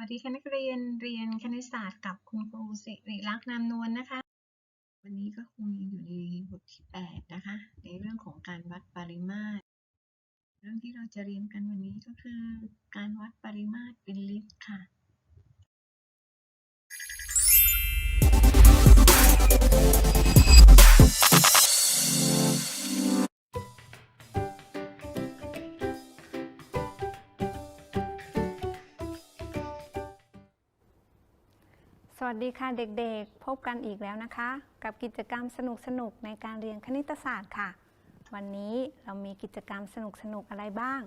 วัสดีค่ะนักเรียนเรียนคณิตศาสตร์กับคุณครูสิริลักษณ์นามนวลนะคะ วันนี้ก็คงยังอยู่ในบทที่ 8 นะคะ ในเรื่องของการวัดปริมาตร เรื่องที่เราจะเรียนกันวันนี้ก็คือ การวัดปริมาตรเป็นลิตรค่ะ สวัสดีค่ะเด็กๆ พบกันอีกแล้วนะคะ กับกิจกรรมสนุกๆในการเรียนคณิตศาสตร์ค่ะ วันนี้เรามีกิจกรรมสนุกๆอะไรบ้าง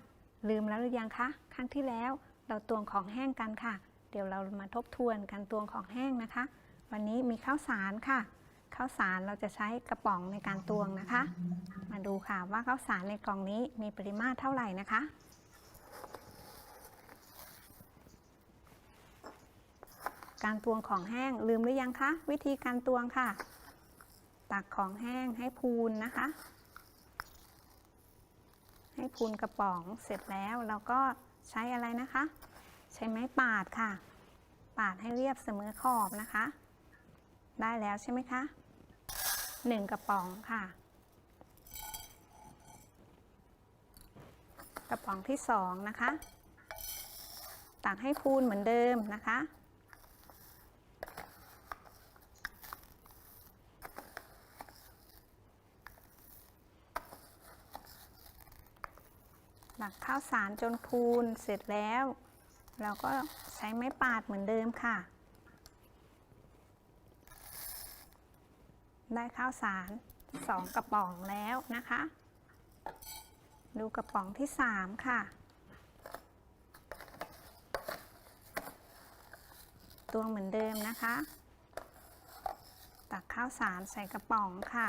ลืมแล้วหรือยังคะครั้งที่แล้วเราตวงของแห้งกันค่ะ เดี๋ยวเรามาทบทวนการตวงของแห้งนะคะ วันนี้มีข้าวสารค่ะข้าวสารเราจะใช้กระป๋องในการตวงนะคะ มาดูค่ะว่าข้าวสารในกล่องนี้มีปริมาตรเท่าไหร่นะคะ การตวงของแห้งลืมหรือยังคะ วิธีการตวงค่ะ ตักของแห้งให้พูนนะคะ ให้พูนกระป๋องเสร็จแล้วเราก็ใช้อะไรนะคะ ใช้ไม้ปาดค่ะ ปาดให้เรียบเสมอขอบนะคะ ได้แล้วใช่ไหมคะหนึ่งกระป๋องค่ะ กระป๋องที่สองนะคะตักให้พูนเหมือนเดิมนะคะ หมักข้าวสารจนพูนเสร็จแล้ว เราก็ใช้ไม้ปาดเหมือนเดิมค่ะ ได้ข้าวสารสองกระป๋องแล้วนะคะ ดูกระป๋องที่สามค่ะตัวเหมือนเดิมนะคะ ตักข้าวสารใส่กระป๋องค่ะ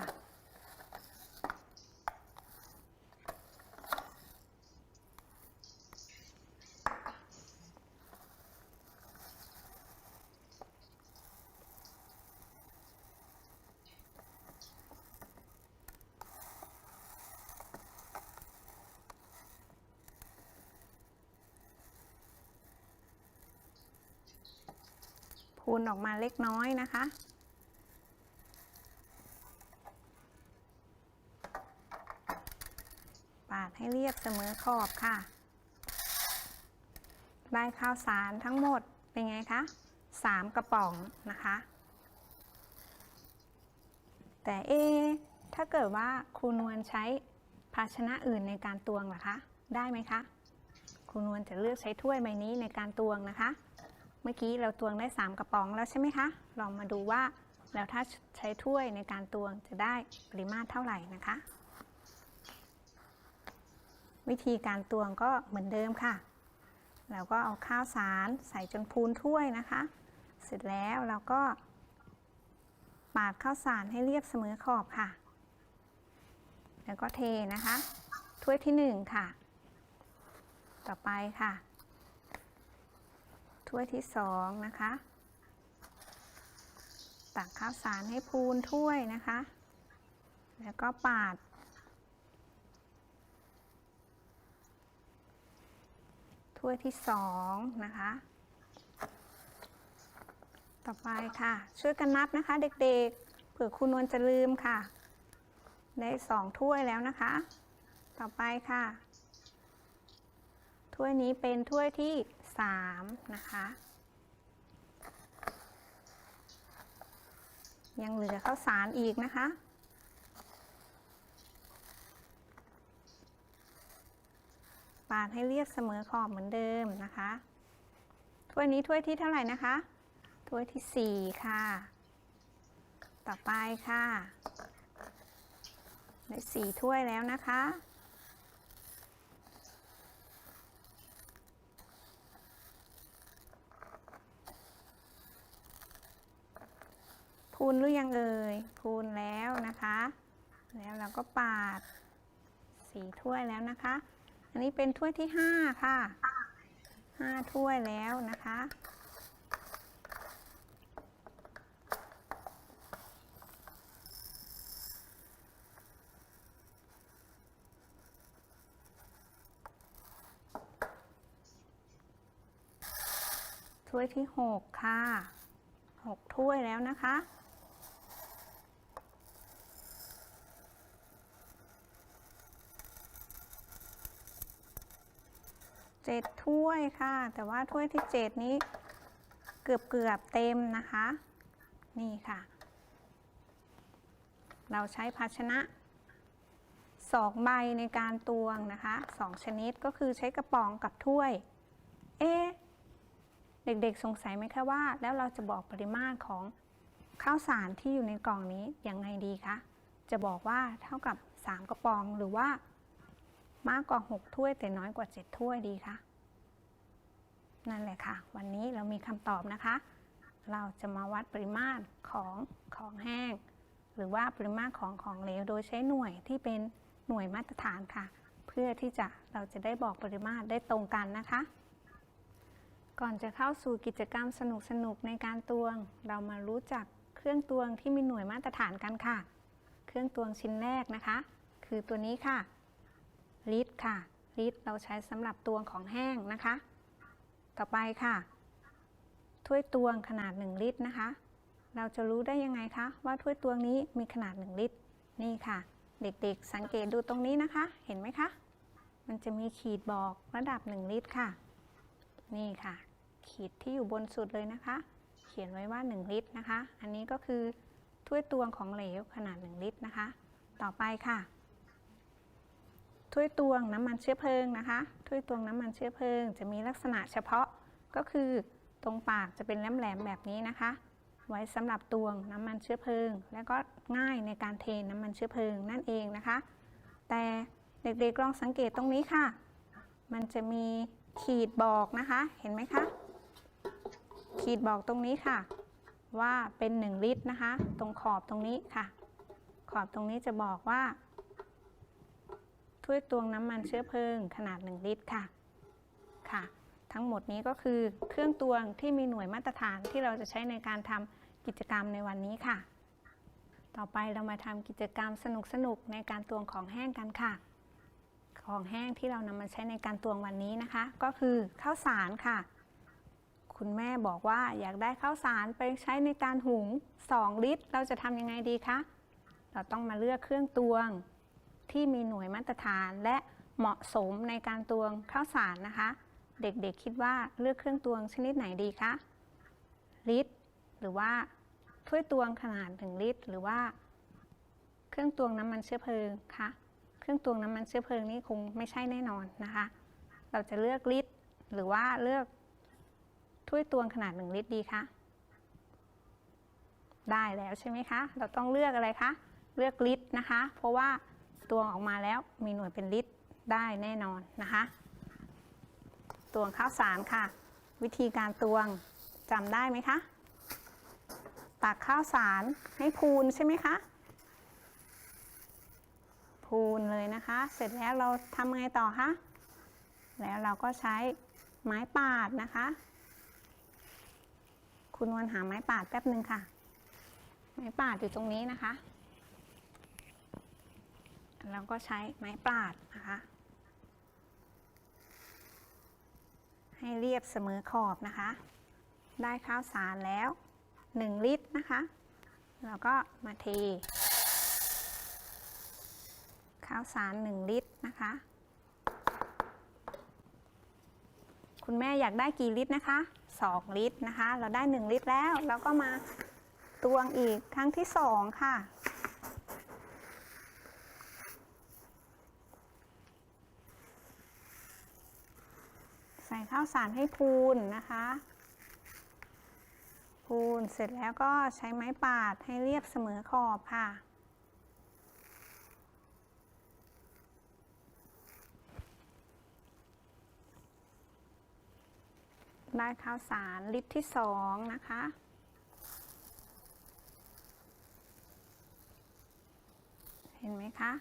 พูนออกมาเล็กน้อยนะคะ ปาดให้เรียบเสมอขอบค่ะ ได้ข้าวสารทั้งหมดเป็นไงคะสามกระป๋องนะคะ แต่เอ ถ้าเกิดว่าครูนวลใช้ภาชนะอื่นในการตวงล่ะคะ ได้ไหมคะ ครูนวลจะเลือกใช้ถ้วยใบนี้ในการตวงนะคะ เมื่อกี้เราตวงได้ 3 กระป๋องแล้วใช่ไหมคะ ลองมาดูว่าแล้วถ้าใช้ถ้วยในการตวงจะได้ปริมาตรเท่าไหร่นะคะ วิธีการตวงก็เหมือนเดิมค่ะ เราก็เอาข้าวสารใส่จนพูนถ้วยนะคะ เสร็จแล้วเราก็ ปาดข้าวสารให้เรียบเสมอขอบค่ะ แล้วก็เทนะคะ ถ้วยที่หนึ่งค่ะ ต่อไปค่ะ ถ้วยที่สองนะคะ ตักข้าวสารให้พูนถ้วยนะคะ แล้วก็ปาด ถ้วยที่สองนะคะ ต่อไปค่ะ ช่วยกันนับนะคะเด็กๆ เผื่อคุณนวลจะลืมค่ะ ได้สองถ้วยแล้วนะคะ ต่อไปค่ะ ถ้วยนี้เป็นถ้วยที่ สามนะคะ ยังเหลือข้าวสารอีกนะคะ ปาดให้เรียบเสมอขอบเหมือนเดิมนะคะ ถ้วยนี้ถ้วยที่เท่าไหร่นะคะ ถ้วยที่สี่ค่ะ ต่อไปค่ะได้สี่ถ้วยแล้วนะคะ พูนหรือยังเอ่ยพูนแล้วนะคะ แล้วเราก็ปาดสีถ้วยแล้วนะคะ อันนี้เป็นถ้วยที่ห้าค่ะห้าถ้วยแล้วนะคะ ถ้วยที่หกค่ะหกถ้วยแล้วนะคะ เจ็ดถ้วยค่ะ แต่ว่าถ้วยที่เจ็ดนี้เกือบเกือบเต็มนะคะ นี่ค่ะ เราใช้ภาชนะสองใบในการตวงนะคะสองชนิดก็คือใช้กระป๋องกับถ้วย เอ๊เด็กๆสงสัยไหมคะว่า แล้วเราจะบอกปริมาตรของข้าวสารที่อยู่ในกล่องนี้ยังไงดีคะ จะบอกว่าเท่ากับ 3 กระป๋องหรือว่า มากกว่า 6 ถ้วยแต่น้อยกว่า 7 ถ้วยดีคะนั่นแหละค่ะ วันนี้เรามีคำตอบนะคะ เราจะมาวัดปริมาตรของของแห้ง หรือว่าปริมาตรของของเหลว โดยใช้หน่วยที่เป็นหน่วยมาตรฐานค่ะ เพื่อที่จะเราจะได้บอกปริมาตรได้ตรงกันนะคะ ก่อนจะเข้าสู่กิจกรรมสนุกๆในการตวง เรามารู้จักเครื่องตวงที่มีหน่วยมาตรฐานกันค่ะ เครื่องตวงชิ้นแรกนะคะ คือตัวนี้ค่ะ ตรค่ะ ลิตรเราใช้สำหรับตวงของแห้งนะคะ ต่อไปค่ะ ถ้วยตวงขนาด 1 ลิตรนะคะ เราจะรู้ได้ยังไงคะว่าถ้วยตวงนี้มีขนาด 1 ลิตร นี่ค่ะ เด็กๆ สังเกตดูตรงนี้นะคะ เห็นไหมคะ มันจะมีขีดบอกระดับ 1 ลิตรค่ะ นี่ค่ะ ขีดที่อยู่บนสุดเลยนะคะ เขียนไว้ว่า 1 ลิตรนะคะ อันนี้ก็คือถ้วยตวงของเหลวขนาด 1 ลิตรนะคะ ต่อไปค่ะ ถ้วยตวงน้ำมันเชื้อเพลิงนะคะ ถ้วยตวงน้ำมันเชื้อเพลิง จะมีลักษณะเฉพาะก็คือตรงปากจะเป็นแหลมๆแบบนี้นะคะ ไว้สำหรับตวงน้ำมันเชื้อเพลิง และก็ง่ายในการเทน้ำมันเชื้อเพลิงนั่นเองนะคะ แต่เด็กๆลองสังเกตตรงนี้ค่ะ มันจะมีขีดบอกนะคะ เห็นไหมคะ ขีดบอกตรงนี้ค่ะ ว่าเป็น 1 ลิตรนะคะ ตรงขอบตรงนี้ค่ะ ขอบตรงนี้จะบอกว่า วยตวงน้ำมันเชื้อเพลิงขนาด 1 ลิตรค่ะค่ะ ทั้งหมดนี้ก็คือเครื่องตวงที่มีหน่วยมาตรฐานที่เราจะใช้ในการทำกิจกรรมในวันนี้ค่ะ ต่อไปเรามาทำกิจกรรมสนุกๆในการตวงของแห้งกันค่ะ ของแห้งที่เรานำมาใช้ในการตวงวันนี้นะคะ ก็คือข้าวสารค่ะ คุณแม่บอกว่าอยากได้ข้าวสารไปใช้ในการหุง 2 ลิตร เราจะทำยังไงดีคะเราต้องมาเลือกเครื่องตวง ที่มีหน่วยมาตรฐานและเหมาะสมในการตวงข้าวสารนะคะ เด็กๆคิดว่าเลือกเครื่องตวงชนิดไหนดีคะลิตร หรือว่าถ้วยตวงขนาด1ลิตร หรือว่า เครื่องตวงน้ำมันเชื้อเพลิงคะเครื่องตวงน้ำมันเชื้อเพลิงนี่คงไม่ใช่แน่นอนนะคะ เราจะเลือกลิตร หรือว่าเลือกถ้วยตวงขนาด1ลิตรดีคะได้แล้วใช่ไหมคะ เราต้องเลือกอะไรคะ เลือกลิตรนะคะ เพราะว่า ตวงออกมาแล้วมีหน่วยเป็นลิตรได้แน่นอนนะคะ ตวงข้าวสารค่ะ วิธีการตวงจำได้ไหมคะ ตักข้าวสารให้พูนใช่ไหมคะ พูนเลยนะคะ เสร็จแล้วเราทำไงต่อคะแล้วเราก็ใช้ไม้ปาดนะคะ คุณวันหาไม้ปาดแป๊บหนึ่งค่ะ ไม้ปาดอยู่ตรงนี้นะคะ แล้วก็ใช้ไม้ปาดนะคะ ให้เรียบเสมอขอบนะคะ ได้ข้าวสารแล้ว 1 ลิตรนะคะ แล้วก็มาเท ข้าวสาร 1 ลิตรนะคะ คุณแม่อยากได้กี่ลิตรนะคะ 2 ลิตรนะคะ เราได้ 1 ลิตรแล้วเราก็มาตวงอีกครั้งที่ 2 ค่ะ ข้าวสารให้พูนนะคะ พูนเสร็จแล้วก็ใช้ไม้ปาดให้เรียบเสมอขอบค่ะ ได้ข้าวสารลิตรที่สองนะคะเห็นไหมคะ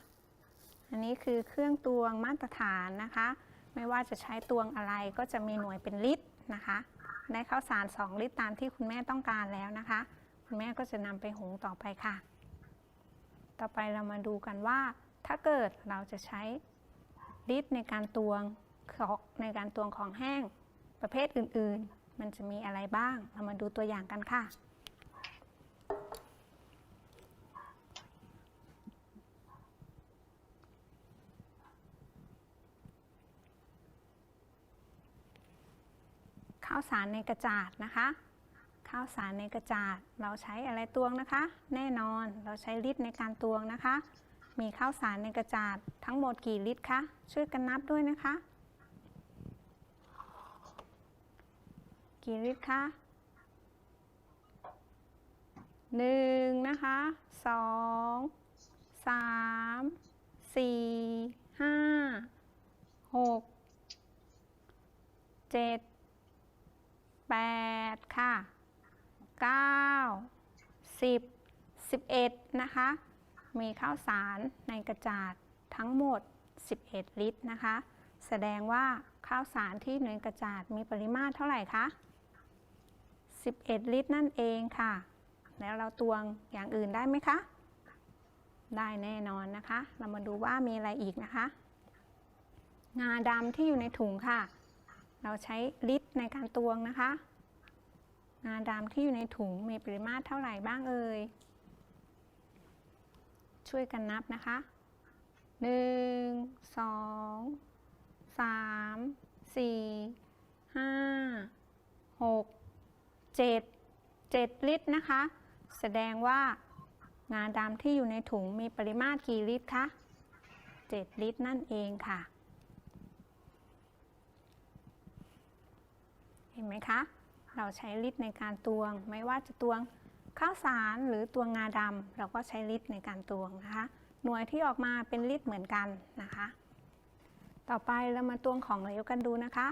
อันนี้คือเครื่องตวงมาตรฐานนะคะ ไม่ว่าจะใช้ตวงอะไรก็จะมีหน่วยเป็นลิตรนะคะ ได้ข้าวสาร 2 ลิตรตามที่คุณแม่ต้องการแล้วนะคะ คุณแม่ก็จะนำไปหุงต่อไปค่ะ ต่อไปเรามาดูกันว่า ถ้าเกิดเราจะใช้ลิตรในการตวงของในการตวงของแห้งประเภทอื่นๆ มันจะมีอะไรบ้าง เรามาดูตัวอย่างกันค่ะ สารในกระจาดนะคะ ข้าวสารในกระจาดเราใช้อะไรตวงนะคะ แน่นอนเราใช้ลิตรในการตวงนะคะ มีข้าวสารในกระจาดทั้งหมดกี่ลิตรคะช่วยกันนับด้วยนะคะ กี่ลิตรคะหนึ่งนะคะสองสามสี่ห้าหกเจ็ด แปดค่ะเก้าสิบสิบเอ็ดนะคะ มีข้าวสารในกระจาดทั้งหมด 11 ลิตรนะคะ แสดงว่าข้าวสารที่อยู่ในกระจาดมีปริมาตรเท่าไหร่คะ 11 ลิตรนั่นเองค่ะ แล้วเราตวงอย่างอื่นได้ไหมคะ ได้แน่นอนนะคะ เรามาดูว่ามีอะไรอีกนะคะ งาดำที่อยู่ในถุงค่ะ เราใช้ลิตร ในการตวงนะคะ งาดำที่อยู่ในถุงมีปริมาตรเท่าไหร่บ้างเอ่ย ช่วยกันนับนะคะหนึ่งสองสามสี่ห้าหกเจ็ดเจ็ดลิตรนะคะ แสดงว่างาดำที่อยู่ในถุงมีปริมาตรกี่ลิตรคะเจ็ดลิตรนั่นเองค่ะ เห็นไหมคะ เราใช้ลิตรในการตวง ไม่ว่าจะตวงข้าวสารหรือตวงงาดำเราก็ใช้ลิตรในการตวงนะคะ หน่วยที่ออกมาเป็นลิตรเหมือนกันนะคะ ต่อไปเรามาตวงของเหลวกันดูนะคะ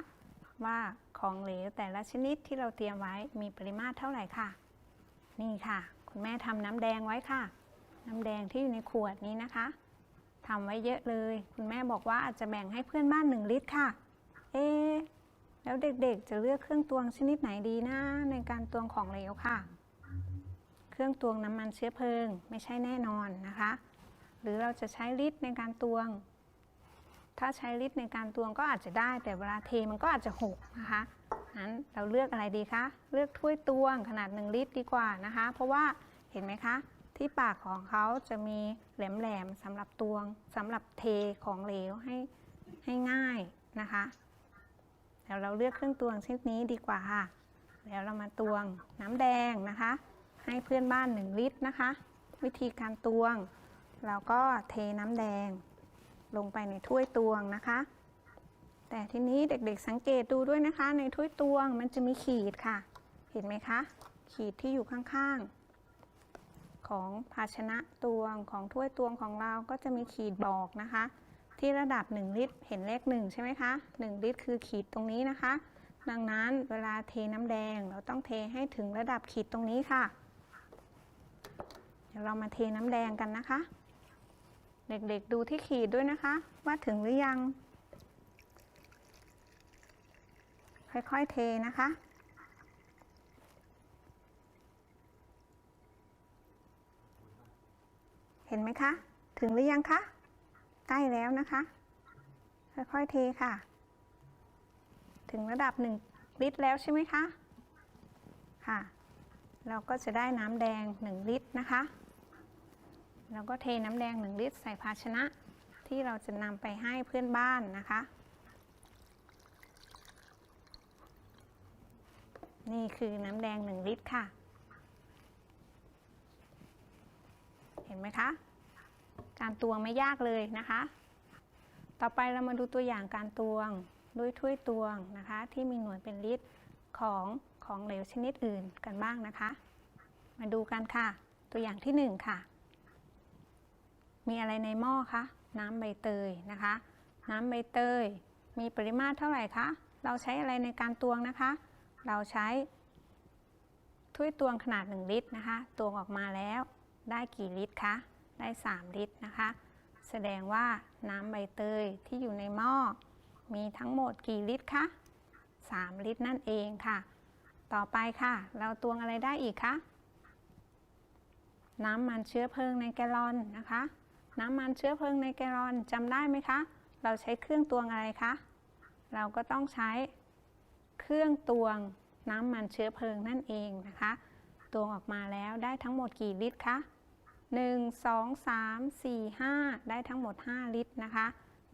ว่าของเหลวแต่ละชนิดที่เราเตรียมไว้มีปริมาตรเท่าไหร่ค่ะ นี่ค่ะ คุณแม่ทำน้ำแดงไว้ค่ะ น้ำแดงที่อยู่ในขวดนี้นะคะทำไว้เยอะเลย คุณแม่บอกว่าอาจจะแบ่งให้เพื่อนบ้านหนึ่งลิตรค่ะ เอ๊ะ แล้วเด็กๆ จะเลือกเครื่องตวงชนิดไหนดีนะในการตวงของเหลวค่ะ เครื่องตวงน้ำมันเชื้อเพลิงไม่ใช่แน่นอนนะคะ หรือเราจะใช้ลิตรในการตวง ถ้าใช้ลิตรในการตวงก็อาจจะได้ แต่เวลาเทมันก็อาจจะหกนะคะนั้นเราเลือกอะไรดีคะ เลือกถ้วยตวงขนาด 1 ลิตรดีกว่านะคะ เพราะว่าเห็นไหมคะ ที่ปากของเขาจะมีแหลมๆสำหรับตวงสำหรับเทของเหลวให้ให้ง่ายนะคะ เดี๋ยวเราเลือกเครื่องตวงชนิดนี้ดีกว่าค่ะ แล้วเรามาตวงน้ำแดงนะคะ ให้เพื่อนบ้าน 1 ลิตรนะคะ วิธีการตวง เราก็เทน้ำแดง ลงไปในถ้วยตวงนะคะ แต่ทีนี้เด็กๆสังเกตดูด้วยนะคะ ในถ้วยตวงมันจะมีขีดค่ะ เห็นไหมคะ ขีดที่อยู่ข้างๆ ของภาชนะตวงของถ้วยตวงของเราก็จะมีขีดบอกนะคะ ที่ระดับ 1 ลิตร เห็นเลข1ใช่ไหมคะ 1 ลิตรคือขีดตรงนี้นะคะ ดังนั้นเวลาเทน้ำแดงเราต้องเทให้ถึงระดับขีดตรงนี้ค่ะ เดี๋ยวเรามาเทน้ำแดงกันนะคะ เด็กๆดูที่ขีดด้วยนะคะ ว่าถึงหรือยัง ค่อยๆเทนะคะเห็นไหมคะ ถึงหรือยังคะ ใกล้แล้วนะคะ ค่อยๆเทค่ะ ถึงระดับ1ลิตรแล้วใช่ไหมคะค่ะ เราก็จะได้น้ำแดง 1 ลิตรนะคะแล้วก็เทน้ำแดง 1 ลิตรใส่ภาชนะที่เราจะนำไปให้เพื่อนบ้านนะคะ นี่คือน้ำแดง 1 ลิตรค่ะ เห็นไหมคะ การตวงไม่ยากเลยนะคะ ต่อไปเรามาดูตัวอย่างการตวงด้วยถ้วยตวงนะคะ ที่มีหน่วยเป็นลิตรของของเหลวชนิดอื่นกันบ้างนะคะ มาดูกันค่ะ ตัวอย่างที่ 1 ค่ะ มีอะไรในหม้อคะน้ำใบเตยนะคะ น้ำใบเตย มีปริมาตรเท่าไหร่คะเราใช้อะไรในการตวงนะคะ เราใช้ถ้วยตวงขนาด 1 ลิตรนะคะ ตวงออกมาแล้วได้กี่ลิตรคะ ได้ 3 ลิตรนะคะ แสดงว่าน้ำใบเตยที่อยู่ในหม้อมีทั้งหมดกี่ลิตรคะ 3 ลิตรนั่นเองค่ะ ต่อไปค่ะ เราตวงอะไรได้อีกคะน้ำมันเชื้อเพลิงในแกลลอนนะคะ น้ำมันเชื้อเพลิงในแกลลอนจำได้ไหมคะ เราใช้เครื่องตวงอะไรคะ เราก็ต้องใช้เครื่องตวงน้ำมันเชื้อเพลิงนั่นเองนะคะ ตวงออกมาแล้วได้ทั้งหมดกี่ลิตรคะ 1 2 3 4 5 ได้ทั้งหมด 5 ลิตรนะคะ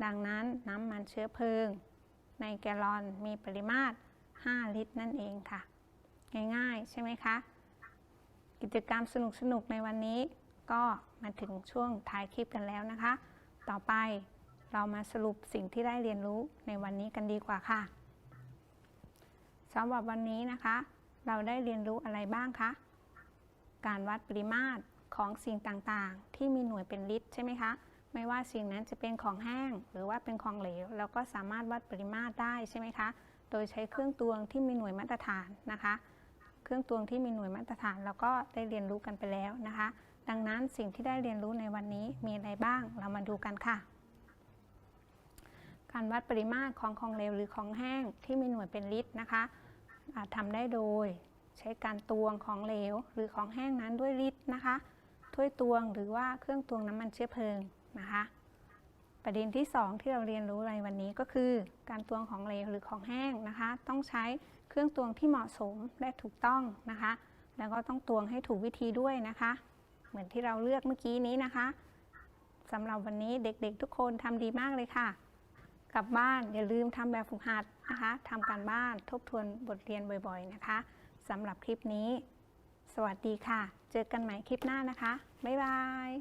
ดังนั้นน้ำมันเชื้อเพลิง ในแกลลอนมีปริมาตร 5 ลิตรนั่นเองค่ะ ง่ายๆ ใช่ไหมคะ กิจกรรมสนุกๆ ในวันนี้ ก็มาถึงช่วงท้ายคลิปกันแล้วนะคะ ต่อไปเรามาสรุปสิ่งที่ได้เรียนรู้ในวันนี้กันดีกว่าค่ะสำหรับวันนี้นะคะ เราได้เรียนรู้อะไรบ้างคะ การวัดปริมาตร ของสิ่งต่างๆ ที่มีหน่วยเป็นลิตรใช่ไหมคะ ไม่ว่าสิ่งนั้นจะเป็นของแห้ง หรือว่าเป็นของเหลว เราก็สามารถวัดปริมาตรได้ใช่ไหมคะ โดยใช้เครื่องตวงที่มีหน่วยมาตรฐานนะคะ เครื่องตวงที่มีหน่วยมาตรฐานเราก็ได้เรียนรู้กันไปแล้วนะคะ ดังนั้นสิ่งที่ได้เรียนรู้ในวันนี้มีอะไรบ้าง เรามาดูกันค่ะ การวัดปริมาตรของของเหลวหรือของแห้งที่มีหน่วยเป็นลิตรนะคะอาจทำได้โดย ใช้การตวงของเหลวหรือของแห้งนั้นด้วยลิตรนะคะ ถ้วยตวง หรือว่าเครื่องตวงน้ำมันเชื้อเพลิงนะคะ ประเด็นที่ 2 ที่เราเรียนรู้ในวันนี้ก็คือ การตวงของเหลวหรือของแห้งนะคะ ต้องใช้เครื่องตวงที่เหมาะสมและถูกต้องนะคะ แล้วก็ต้องตวงให้ถูกวิธีด้วยนะคะ เหมือนที่เราเลือกเมื่อกี้นี้นะคะสำหรับวันนี้เด็กๆ ทุกคนทำดีมากเลยค่ะ กลับบ้านอย่าลืมทำแบบฝึกหัดนะคะทำการบ้านทบทวนบทเรียนบ่อยๆนะคะสำหรับคลิปนี้ สวัสดีค่ะ เจอกันใหม่คลิปหน้านะคะ บ๊ายบาย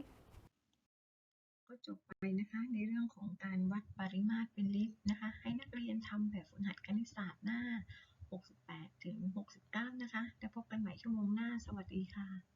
ก็จบไปนะคะในเรื่องของการวัดปริมาตรเป็นลิตรนะคะ ให้นักเรียนทำแบบฝึกหัดคณิตศาสตร์หน้า 68 ถึง 69 นะคะ แล้วพบกันใหม่ชั่วโมงหน้า สวัสดีค่ะ